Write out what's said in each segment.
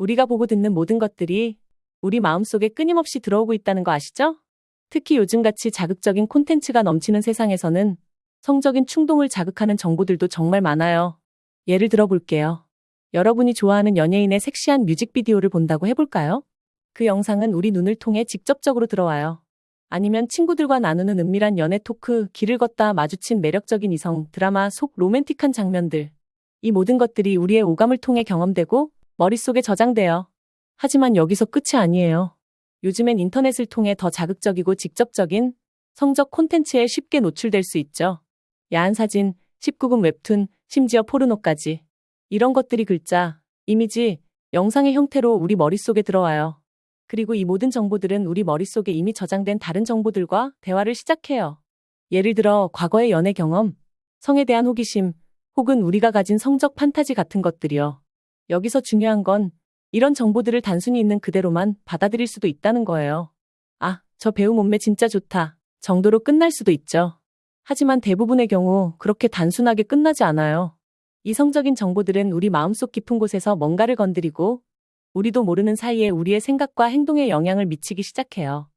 우리가 보고 듣는 모든 것들이 우리 마음속에 끊임없이 들어오고 있다는 거 아시죠? 특히 요즘같이 자극적인 콘텐츠가 넘치는 세상에서는 성적인 충동을 자극하는 정보들도 정말 많아요. 예를 들어 볼게요. 여러분이 좋아하는 연예인의 섹시한 뮤직비디오를 본다고 해볼까요? 그 영상은 우리 눈을 통해 직접적으로 들어와요. 아니면 친구들과 나누는 은밀한 연애 토크, 길을 걷다 마주친 매력적인 이성, 드라마 속 로맨틱한 장면들. 이 모든 것들이 우리의 오감을 통해 경험되고 머릿속에 저장돼요. 하지만 여기서 끝이 아니에요. 요즘엔 인터넷을 통해 더 자극적이고 직접적인 성적 콘텐츠에 쉽게 노출될 수 있죠. 야한 사진, 19금 웹툰, 심지어 포르노까지. 이런 것들이 글자, 이미지, 영상의 형태로 우리 머릿속에 들어와요. 그리고 이 모든 정보들은 우리 머릿속에 이미 저장된 다른 정보들과 대화를 시작해요. 예를 들어 과거의 연애 경험, 성에 대한 호기심, 혹은 우리가 가진 성적 판타지 같은 것들이요. 여기서 중요한 건 이런 정보들을 단순히 있는 그대로만 받아들일 수도 있다는 거예요. 아, 저 배우 몸매 진짜 좋다. 정도로 끝날 수도 있죠. 하지만 대부분의 경우 그렇게 단순하게 끝나지 않아요. 이성적인 정보들은 우리 마음속 깊은 곳에서 뭔가를 건드리고 우리도 모르는 사이에 우리의 생각과 행동에 영향을 미치기 시작해요.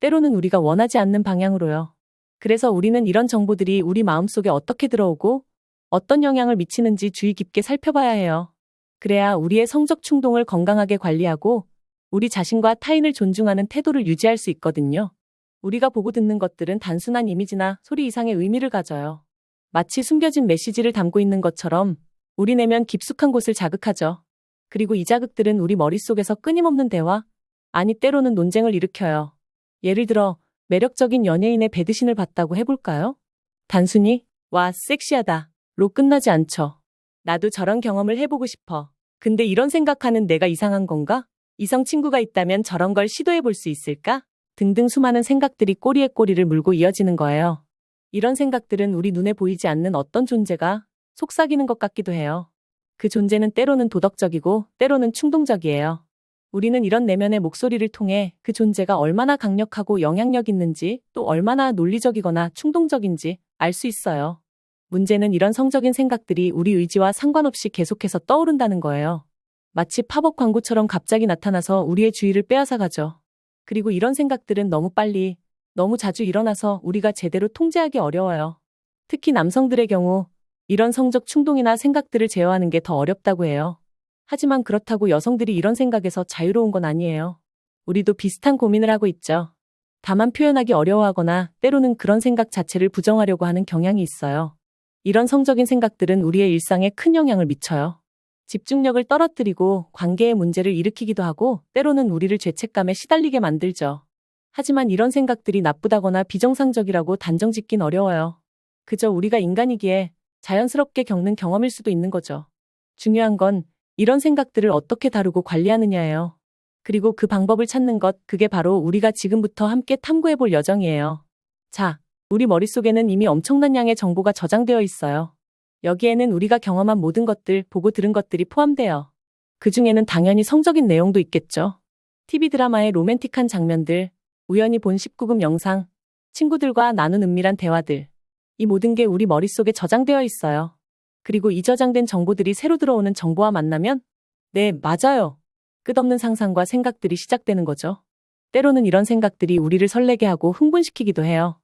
때로는 우리가 원하지 않는 방향으로요. 그래서 우리는 이런 정보들이 우리 마음속에 어떻게 들어오고 어떤 영향을 미치는지 주의 깊게 살펴봐야 해요. 그래야 우리의 성적 충동을 건강하게 관리하고 우리 자신과 타인을 존중하는 태도를 유지할 수 있거든요. 우리가 보고 듣는 것들은 단순한 이미지나 소리 이상의 의미를 가져요. 마치 숨겨진 메시지를 담고 있는 것처럼 우리 내면 깊숙한 곳을 자극하죠. 그리고 이 자극들은 우리 머릿속에서 끊임없는 대화, 아니 때로는 논쟁을 일으켜요. 예를 들어 매력적인 연예인의 배드신을 봤다고 해볼까요? 단순히 와 섹시하다 로 끝나지 않죠. 나도 저런 경험을 해보고 싶어. 근데 이런 생각하는 내가 이상한 건가? 이성 친구가 있다면 저런 걸 시도해 볼 수 있을까? 등등 수많은 생각들이 꼬리에 꼬리를 물고 이어지는 거예요. 이런 생각들은 우리 눈에 보이지 않는 어떤 존재가 속삭이는 것 같기도 해요. 그 존재는 때로는 도덕적이고 때로는 충동적이에요. 우리는 이런 내면의 목소리를 통해 그 존재가 얼마나 강력하고 영향력 있는지 또 얼마나 논리적이거나 충동적인지 알 수 있어요. 문제는 이런 성적인 생각들이 우리 의지와 상관없이 계속해서 떠오른다는 거예요. 마치 팝업 광고처럼 갑자기 나타나서 우리의 주의를 빼앗아 가죠. 그리고 이런 생각들은 너무 빨리, 너무 자주 일어나서 우리가 제대로 통제하기 어려워요. 특히 남성들의 경우 이런 성적 충동이나 생각들을 제어하는 게 더 어렵다고 해요. 하지만 그렇다고 여성들이 이런 생각에서 자유로운 건 아니에요. 우리도 비슷한 고민을 하고 있죠. 다만 표현하기 어려워하거나 때로는 그런 생각 자체를 부정하려고 하는 경향이 있어요. 이런 성적인 생각들은 우리의 일상에 큰 영향을 미쳐요. 집중력을 떨어뜨리고 관계의 문제를 일으키기도 하고 때로는 우리를 죄책감에 시달리게 만들죠. 하지만 이런 생각들이 나쁘다거나 비정상적이라고 단정 짓긴 어려워요. 그저 우리가 인간이기에 자연스럽게 겪는 경험일 수도 있는 거죠. 중요한 건 이런 생각들을 어떻게 다루고 관리하느냐예요. 그리고 그 방법을 찾는 것, 그게 바로 우리가 지금부터 함께 탐구해 볼 여정이에요. 자, 우리 머릿속에는 이미 엄청난 양의 정보가 저장되어 있어요. 여기에는 우리가 경험한 모든 것들, 보고 들은 것들이 포함돼요. 그 중에는 당연히 성적인 내용도 있겠죠. TV 드라마의 로맨틱한 장면들, 우연히 본 19금 영상, 친구들과 나눈 은밀한 대화들. 이 모든 게 우리 머릿속에 저장되어 있어요. 그리고 이 저장된 정보들이 새로 들어오는 정보와 만나면, 네, 맞아요. 끝없는 상상과 생각들이 시작되는 거죠. 때로는 이런 생각들이 우리를 설레게 하고 흥분시키기도 해요.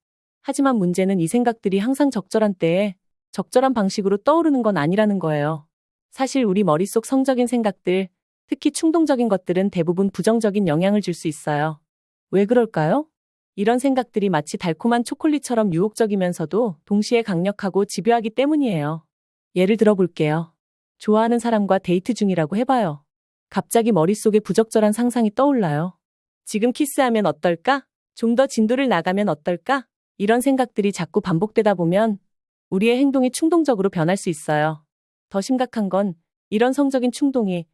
하지만 문제는 이 생각들이 항상 적절한 때에 적절한 방식으로 떠오르는 건 아니라는 거예요. 사실 우리 머릿속 성적인 생각들, 특히 충동적인 것들은 대부분 부정적인 영향을 줄 수 있어요. 왜 그럴까요? 이런 생각들이 마치 달콤한 초콜릿처럼 유혹적이면서도 동시에 강력하고 집요하기 때문이에요. 예를 들어 볼게요. 좋아하는 사람과 데이트 중이라고 해봐요. 갑자기 머릿속에 부적절한 상상이 떠올라요. 지금 키스하면 어떨까? 좀 더 진도를 나가면 어떨까? 이런 생각들이 자꾸 반복되다 보면 우리의 행동이 충동적으로 변할 수 있어요. 더 심각한 건 이런 성적인 충동이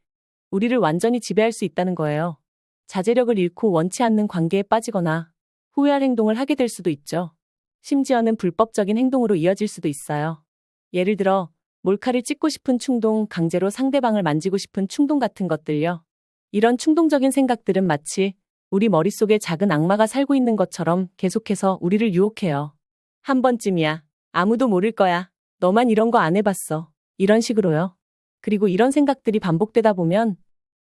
우리를 완전히 지배할 수 있다는 거예요. 자제력을 잃고 원치 않는 관계에 빠지거나 후회할 행동을 하게 될 수도 있죠. 심지어는 불법적인 행동으로 이어질 수도 있어요. 예를 들어 몰카를 찍고 싶은 충동, 강제로 상대방을 만지고 싶은 충동 같은 것들요. 이런 충동적인 생각들은 마치 우리 머릿속에 작은 악마가 살고 있는 것처럼 계속해서 우리를 유혹해요. 한 번쯤이야. 아무도 모를 거야. 너만 이런 거 안 해봤어. 이런 식으로요. 그리고 이런 생각들이 반복되다 보면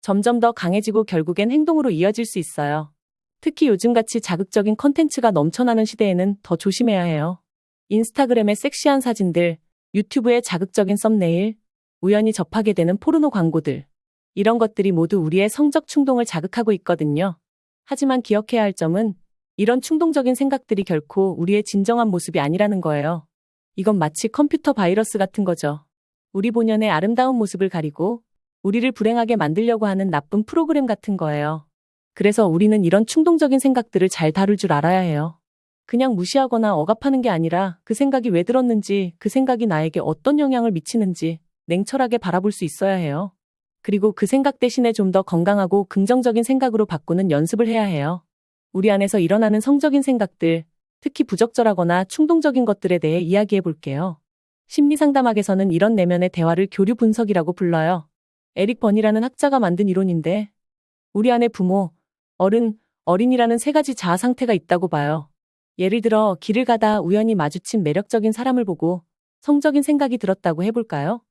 점점 더 강해지고 결국엔 행동으로 이어질 수 있어요. 특히 요즘같이 자극적인 컨텐츠가 넘쳐나는 시대에는 더 조심해야 해요. 인스타그램의 섹시한 사진들, 유튜브의 자극적인 썸네일, 우연히 접하게 되는 포르노 광고들. 이런 것들이 모두 우리의 성적 충동을 자극하고 있거든요. 하지만 기억해야 할 점은 이런 충동적인 생각들이 결코 우리의 진정한 모습이 아니라는 거예요. 이건 마치 컴퓨터 바이러스 같은 거죠. 우리 본연의 아름다운 모습을 가리고 우리를 불행하게 만들려고 하는 나쁜 프로그램 같은 거예요. 그래서 우리는 이런 충동적인 생각들을 잘 다룰 줄 알아야 해요. 그냥 무시하거나 억압하는 게 아니라 그 생각이 왜 들었는지, 그 생각이 나에게 어떤 영향을 미치는지 냉철하게 바라볼 수 있어야 해요. 그리고 그 생각 대신에 좀 더 건강하고 긍정적인 생각으로 바꾸는 연습을 해야 해요. 우리 안에서 일어나는 성적인 생각들, 특히 부적절하거나 충동적인 것들에 대해 이야기해 볼게요. 심리 상담학에서는 이런 내면의 대화를 교류 분석이라고 불러요. 에릭 번이라는 학자가 만든 이론인데, 우리 안에 부모, 어른, 어린이라는 세 가지 자아 상태가 있다고 봐요. 예를 들어 길을 가다 우연히 마주친 매력적인 사람을 보고 성적인 생각이 들었다고 해볼까요?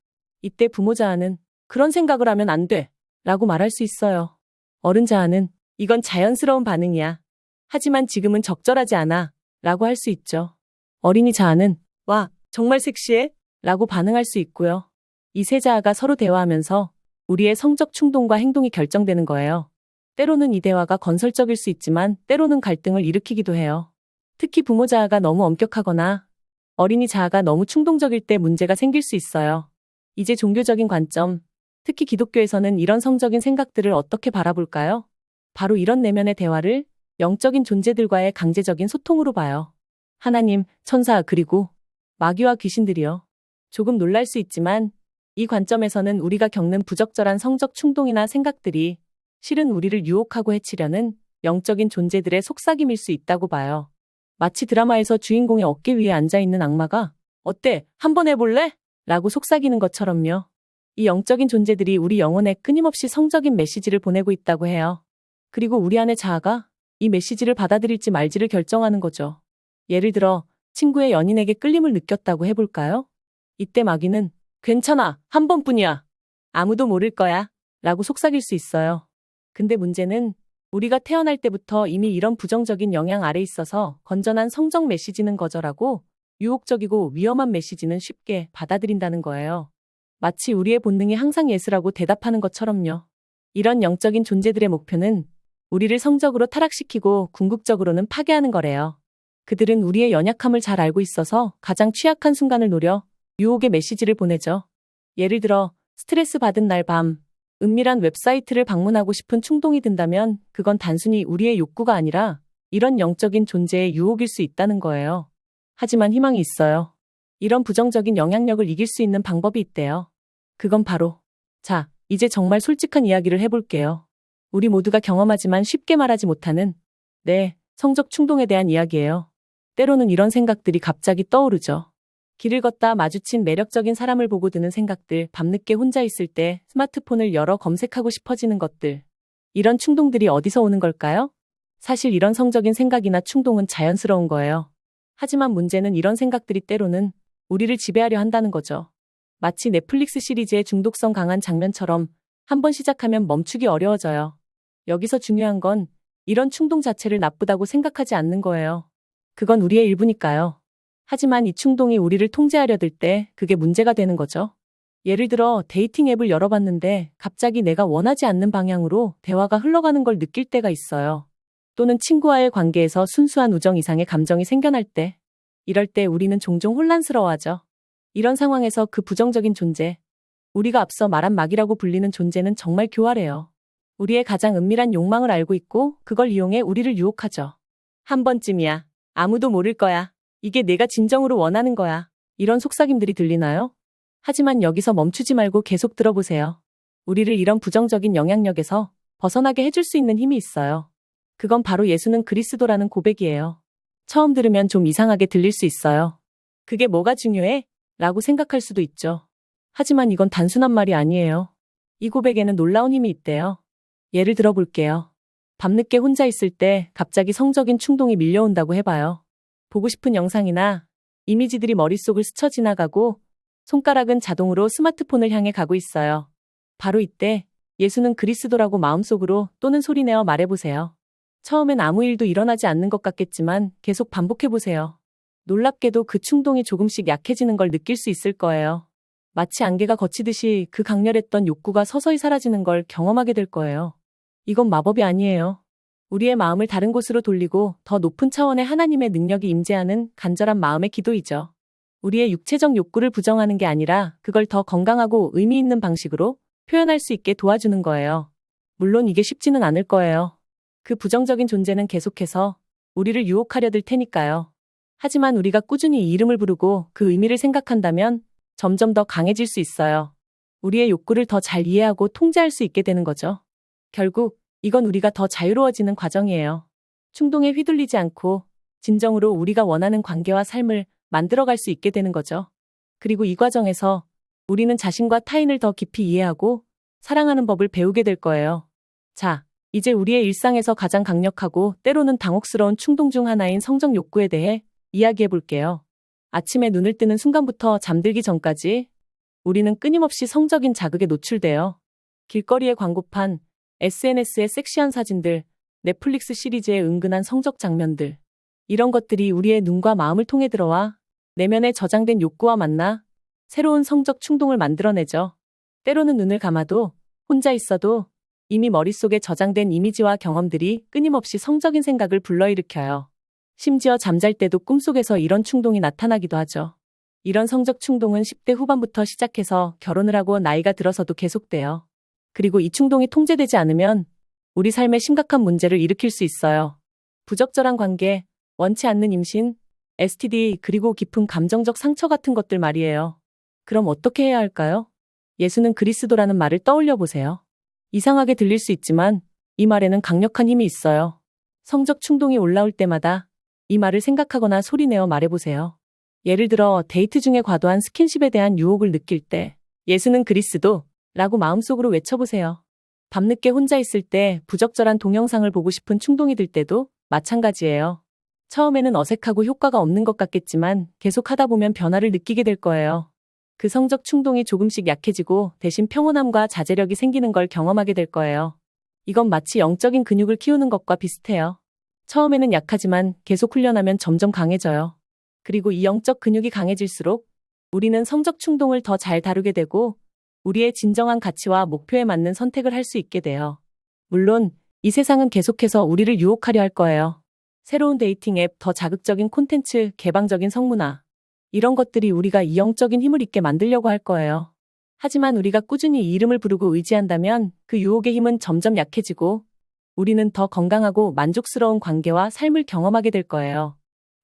이때 부모 자아는 그런 생각을 하면 안 돼. 라고 말할 수 있어요. 어른 자아는 이건 자연스러운 반응이야. 하지만 지금은 적절하지 않아. 라고 할 수 있죠. 어린이 자아는 와, 정말 섹시해? 라고 반응할 수 있고요. 이 세 자아가 서로 대화하면서 우리의 성적 충동과 행동이 결정되는 거예요. 때로는 이 대화가 건설적일 수 있지만 때로는 갈등을 일으키기도 해요. 특히 부모 자아가 너무 엄격하거나 어린이 자아가 너무 충동적일 때 문제가 생길 수 있어요. 이제 종교적인 관점, 특히 기독교에서는 이런 성적인 생각들을 어떻게 바라볼까요? 바로 이런 내면의 대화를 영적인 존재들과의 강제적인 소통으로 봐요. 하나님, 천사, 그리고 마귀와 귀신들이요. 조금 놀랄 수 있지만 이 관점에서는 우리가 겪는 부적절한 성적 충동이나 생각들이 실은 우리를 유혹하고 해치려는 영적인 존재들의 속삭임일 수 있다고 봐요. 마치 드라마에서 주인공의 어깨 위에 앉아 있는 악마가 어때? 한번 해볼래? 라고 속삭이는 것처럼요. 이 영적인 존재들이 우리 영혼에 끊임없이 성적인 메시지를 보내고 있다고 해요. 그리고 우리 안의 자아가 이 메시지를 받아들일지 말지를 결정하는 거죠. 예를 들어 친구의 연인에게 끌림을 느꼈다고 해볼까요? 이때 마귀는 괜찮아, 한 번뿐이야. 아무도 모를 거야. 라고 속삭일 수 있어요. 근데 문제는 우리가 태어날 때부터 이미 이런 부정적인 영향 아래 있어서 건전한 성적 메시지는 거절하고 유혹적이고 위험한 메시지는 쉽게 받아들인다는 거예요. 마치 우리의 본능이 항상 예스라고 대답하는 것처럼요. 이런 영적인 존재들의 목표는 우리를 성적으로 타락시키고 궁극적으로는 파괴하는 거래요. 그들은 우리의 연약함을 잘 알고 있어서 가장 취약한 순간을 노려 유혹의 메시지를 보내죠. 예를 들어 스트레스 받은 날 밤, 은밀한 웹사이트를 방문하고 싶은 충동이 든다면 그건 단순히 우리의 욕구가 아니라 이런 영적인 존재의 유혹일 수 있다는 거예요. 하지만 희망이 있어요. 이런 부정적인 영향력을 이길 수 있는 방법이 있대요. 그건 바로, 자, 이제 정말 솔직한 이야기를 해볼게요. 우리 모두가 경험하지만 쉽게 말하지 못하는, 네, 성적 충동에 대한 이야기예요. 때로는 이런 생각들이 갑자기 떠오르죠. 길을 걷다 마주친 매력적인 사람을 보고 드는 생각들, 밤늦게 혼자 있을 때 스마트폰을 열어 검색하고 싶어지는 것들. 이런 충동들이 어디서 오는 걸까요? 사실 이런 성적인 생각이나 충동은 자연스러운 거예요. 하지만 문제는 이런 생각들이 때로는 우리를 지배하려 한다는 거죠. 마치 넷플릭스 시리즈의 중독성 강한 장면처럼 한 번 시작하면 멈추기 어려워져요. 여기서 중요한 건 이런 충동 자체를 나쁘다고 생각하지 않는 거예요. 그건 우리의 일부니까요. 하지만 이 충동이 우리를 통제하려 들 때 그게 문제가 되는 거죠. 예를 들어 데이팅 앱을 열어봤는데 갑자기 내가 원하지 않는 방향으로 대화가 흘러가는 걸 느낄 때가 있어요. 또는 친구와의 관계에서 순수한 우정 이상의 감정이 생겨날 때. 이럴 때 우리는 종종 혼란스러워하죠. 이런 상황에서 그 부정적인 존재, 우리가 앞서 말한 막이라고 불리는 존재는 정말 교활해요. 우리의 가장 은밀한 욕망을 알고 있고 그걸 이용해 우리를 유혹하죠. 한 번쯤이야. 아무도 모를 거야. 이게 내가 진정으로 원하는 거야. 이런 속삭임들이 들리나요? 하지만 여기서 멈추지 말고 계속 들어보세요. 우리를 이런 부정적인 영향력에서 벗어나게 해줄 수 있는 힘이 있어요. 그건 바로 예수는 그리스도라는 고백이에요. 처음 들으면 좀 이상하게 들릴 수 있어요. 그게 뭐가 중요해? 라고 생각할 수도 있죠. 하지만 이건 단순한 말이 아니에요. 이 고백에는 놀라운 힘이 있대요. 예를 들어 볼게요. 밤늦게 혼자 있을 때 갑자기 성적인 충동이 밀려온다고 해봐요. 보고 싶은 영상이나 이미지들이 머릿속을 스쳐 지나가고 손가락은 자동으로 스마트폰을 향해 가고 있어요. 바로 이때 예수는 그리스도라고 마음속으로 또는 소리내어 말해보세요. 처음엔 아무 일도 일어나지 않는 것 같겠지만 계속 반복해보세요. 놀랍게도 그 충동이 조금씩 약해지는 걸 느낄 수 있을 거예요. 마치 안개가 거치듯이 그 강렬했던 욕구가 서서히 사라지는 걸 경험하게 될 거예요. 이건 마법이 아니에요. 우리의 마음을 다른 곳으로 돌리고 더 높은 차원의 하나님의 능력이 임재하는 간절한 마음의 기도이죠. 우리의 육체적 욕구를 부정하는 게 아니라 그걸 더 건강하고 의미 있는 방식으로 표현할 수 있게 도와주는 거예요. 물론 이게 쉽지는 않을 거예요. 그 부정적인 존재는 계속해서 우리를 유혹하려 들 테니까요. 하지만 우리가 꾸준히 이 이름을 부르고 그 의미를 생각한다면 점점 더 강해질 수 있어요. 우리의 욕구를 더 잘 이해하고 통제할 수 있게 되는 거죠. 결국 이건 우리가 더 자유로워지는 과정이에요. 충동에 휘둘리지 않고 진정으로 우리가 원하는 관계와 삶을 만들어갈 수 있게 되는 거죠. 그리고 이 과정에서 우리는 자신과 타인을 더 깊이 이해하고 사랑하는 법을 배우게 될 거예요. 자, 이제 우리의 일상에서 가장 강력하고 때로는 당혹스러운 충동 중 하나인 성적 욕구에 대해 이야기해 볼게요. 아침에 눈을 뜨는 순간부터 잠들기 전까지 우리는 끊임없이 성적인 자극에 노출돼요. 길거리의 광고판, SNS의 섹시한 사진들, 넷플릭스 시리즈의 은근한 성적 장면들. 이런 것들이 우리의 눈과 마음을 통해 들어와 내면에 저장된 욕구와 만나 새로운 성적 충동을 만들어내죠. 때로는 눈을 감아도 혼자 있어도 이미 머릿속에 저장된 이미지와 경험들이 끊임없이 성적인 생각을 불러일으켜요. 심지어 잠잘 때도 꿈속에서 이런 충동이 나타나기도 하죠. 이런 성적 충동은 10대 후반부터 시작해서 결혼을 하고 나이가 들어서도 계속돼요. 그리고 이 충동이 통제되지 않으면 우리 삶에 심각한 문제를 일으킬 수 있어요. 부적절한 관계, 원치 않는 임신, STD, 그리고 깊은 감정적 상처 같은 것들 말이에요. 그럼 어떻게 해야 할까요? 예수는 그리스도라는 말을 떠올려 보세요. 이상하게 들릴 수 있지만 이 말에는 강력한 힘이 있어요. 성적 충동이 올라올 때마다 이 말을 생각하거나 소리내어 말해보세요. 예를 들어 데이트 중에 과도한 스킨십에 대한 유혹을 느낄 때 예수는 그리스도 라고 마음속으로 외쳐보세요. 밤늦게 혼자 있을 때 부적절한 동영상을 보고 싶은 충동이 들 때도 마찬가지예요. 처음에는 어색하고 효과가 없는 것 같겠지만 계속 하다 보면 변화를 느끼게 될 거예요. 그 성적 충동이 조금씩 약해지고 대신 평온함과 자제력이 생기는 걸 경험하게 될 거예요. 이건 마치 영적인 근육을 키우는 것과 비슷해요. 처음에는 약하지만 계속 훈련하면 점점 강해져요. 그리고 이 영적 근육이 강해질수록 우리는 성적 충동을 더 잘 다루게 되고 우리의 진정한 가치와 목표에 맞는 선택을 할 수 있게 돼요. 물론 이 세상은 계속해서 우리를 유혹하려 할 거예요. 새로운 데이팅 앱, 더 자극적인 콘텐츠, 개방적인 성문화. 이런 것들이 우리가 이 영적인 힘을 있게 만들려고 할 거예요. 하지만 우리가 꾸준히 이 이름을 부르고 의지한다면 그 유혹의 힘은 점점 약해지고 우리는 더 건강하고 만족스러운 관계와 삶을 경험하게 될 거예요.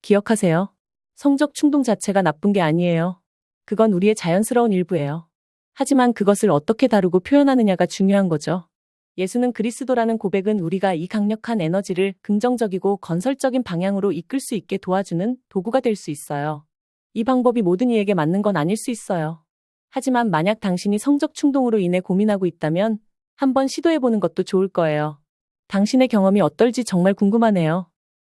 기억하세요. 성적 충동 자체가 나쁜 게 아니에요. 그건 우리의 자연스러운 일부예요. 하지만 그것을 어떻게 다루고 표현하느냐가 중요한 거죠. 예수는 그리스도라는 고백은 우리가 이 강력한 에너지를 긍정적이고 건설적인 방향으로 이끌 수 있게 도와주는 도구가 될 수 있어요. 이 방법이 모든 이에게 맞는 건 아닐 수 있어요. 하지만 만약 당신이 성적 충동으로 인해 고민하고 있다면 한번 시도해보는 것도 좋을 거예요. 당신의 경험이 어떨지 정말 궁금하네요.